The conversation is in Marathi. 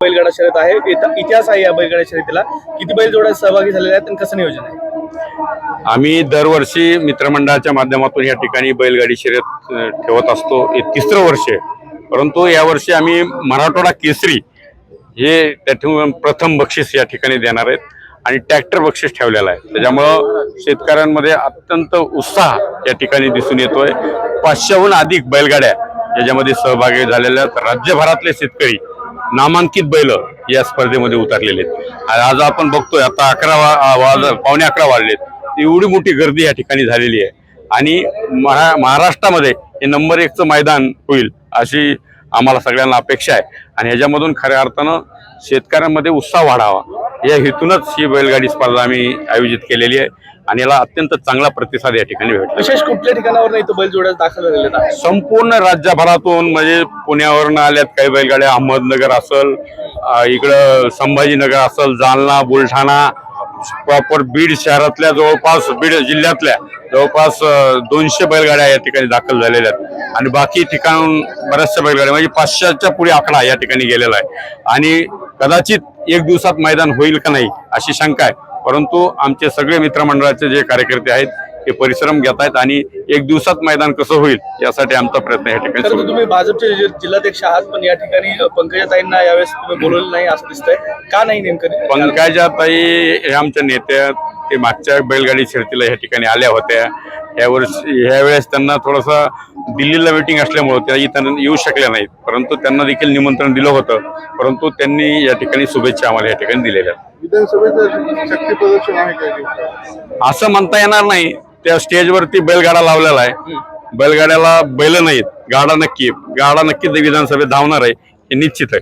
बैलगाडा शर्यत आहे. इतिहास आहे या बैलगाडा शर्यतीला. किती बैल जोड्या सहभागी झालेल्या आहेत आणि कसं नियोजन आहे? आम्ही दरवर्षी मित्रमंडळाच्या माध्यमातून या ठिकाणी बैलगाडी शर्यत ठेवत असतो. हे तिसरं वर्ष आहे. परंतु यावर्षी आम्ही मराठवाडा केसरी हे त्या प्रथम बक्षीस या ठिकाणी देणार आहेत आणि ट्रॅक्टर बक्षीस ठेवलेलं आहे. त्याच्यामुळं शेतकऱ्यांमध्ये अत्यंत उत्साह या ठिकाणी दिसून येतोय. पाचशेहून अधिक बैलगाड्या याच्यामध्ये सहभागी झालेल्या आहेत. राज्यभरातले शेतकरी नामांकित बैल या स्पर्धेमध्ये उतरलेले आहेत. आज आपण बघतोय आता अकरा वाज पावणे अकरा वाजलेत एवढी मोठी गर्दी या ठिकाणी झालेली आहे. आणि महा महाराष्ट्रामध्ये हे नंबर एकचं मैदान होईल अशी आम्हाला सगळ्यांना अपेक्षा आहे. आणि ह्याच्यामधून खऱ्या अर्थानं शेतकऱ्यांमध्ये उत्साह वाढावा. या हेतूनच ही बैलगाडी स्पर्धा आम्ही आयोजित केलेली आहे. आणि याला अत्यंत चांगला प्रतिसाद या ठिकाणी भेटतो विशेष कुठल्या ठिकाणावर इथं बैल जोड्या दाखल झालेल्या संपूर्ण राज्यभरातून म्हणजे पुण्यावरून आल्यात काही बैलगाड्या अहमदनगर असल इकडं संभाजीनगर असल जालना बुलढाणा प्रॉपर बीड शहरातल्या जवळपास बीड जिल्ह्यातल्या जवळपास दोनशे बैलगाड्या या ठिकाणी दाखल झालेल्या आहेत. आणि बाकी ठिकाणून बऱ्याचशा बैलगाड्या म्हणजे पाचशेच्या पुढे आकडा या ठिकाणी गेलेला आहे. आणि कदाचित एक दिवसात मैदान होईल का नाही अशी शंका आहे. परंतु आमचे सगळे मित्रमंडळाचे जे कार्यकर्ते आहेत हे परिश्रम घेत आहेत आणि एक दिवसात मैदान कसं होईल यासाठी आमचा प्रयत्न या ठिकाणी. तुम्ही भाजपचे जिल्हाध्यक्ष आहात पण या ठिकाणी पंकजाताईंना यावेळेस तुम्ही बोलवलं नाही असं दिसतंय. का नाही नेमकं? पंकजाताई हे आमच्या नेत्या ते मागच्या बैलगाडी शर्यतीला या ठिकाणी आल्या होत्या. यावर्षी ह्यावेळेस त्यांना थोडंसं दिल्लीला मिटिंग असल्यामुळं त्या इथं येऊ शकल्या नाहीत. परंतु त्यांना देखील निमंत्रण दिलं होतं. परंतु त्यांनी या ठिकाणी शुभेच्छा आम्हाला या ठिकाणी दिलेल्या असं म्हणता येणार नाही. त्या स्टेजवरती बैलगाडा लावलेला आहे. बैलगाड्याला बैल नाहीत. गाडा नक्की. गाडा नक्कीच विधानसभेत धावणार आहे हे निश्चित आहे.